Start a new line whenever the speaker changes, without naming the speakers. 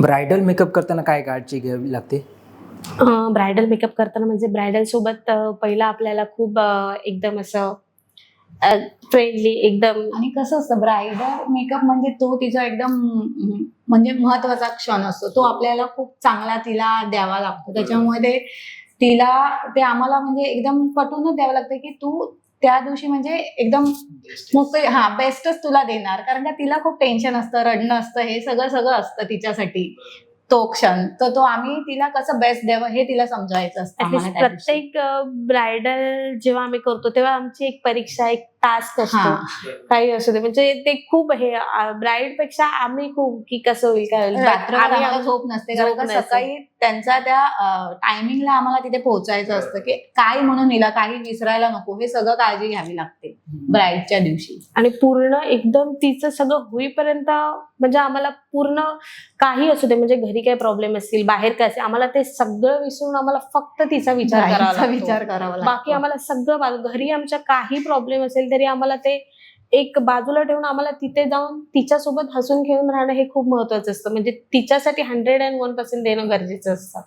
Bridal makeup करताना काय काळजी घ्यावी लागते?
ब्रायडल मेकअप करताना म्हणजे ब्रायडल सोबत पहिला आपल्याला खूप एकदम असं फ्रेंडली एकदम
आणि कसं असतं ब्रायडल मेकअप म्हणजे तो तिचा एकदम म्हणजे महत्त्वाचा क्षण असतो. तो आपल्याला खूप चांगला तिला द्यावा लागतो. त्याच्यामुळे ते तिला ते आम्हाला म्हणजे एकदम पटवूनच द्यावं लागतं की तू त्या दिवशी म्हणजे एकदम मोकळी हा बेस्टच तुला देणार. कारण का तिला खूप टेन्शन असतं रडणं असतं हे सगळं सगळं असतं तिच्यासाठी. तो क्षण. तर तो आम्ही तिला कसं बेस्ट द्यावं हे तिला समजावायचं असतं.
प्रत्येक ब्रायडल जेव्हा आम्ही करतो तेव्हा आमची एक परीक्षा एक टास्क असतो.
हा.
काही असू दे. म्हणजे ते खूप हे ब्राईडपेक्षा आम्ही खूप की कसं होईल काय होईल.
झोप नसते. कारण का. सकाळी त्यांचा त्या टायमिंगला आम्हाला तिथे पोहोचायचं असतं की काय म्हणून हिला काही विसरायला नको. हे सगळं काळजी घ्यावी लागते. ब्राईडच्या दिवशी.
आणि पूर्ण एकदम तिचं सगळं होईपर्यंत म्हणजे आम्हाला पूर्ण काही असू दे. म्हणजे घरी काय प्रॉब्लेम असतील बाहेर काय असेल आम्हाला ते सगळं विसरून आम्हाला फक्त तिचा विचार करावा.
विचार करावा
बाकी आम्हाला सगळं घरी आमच्या काही प्रॉब्लेम असेल तरी आम्हाला ते एक बाजूला ठेवून आम्हाला तिथे जाऊन तिच्यासोबत हसून खेळून राहणं हे खूप महत्वाचं असतं. म्हणजे तिच्यासाठी हंड्रेड अँड वन पर्सेंट देणं गरजेचं असतं.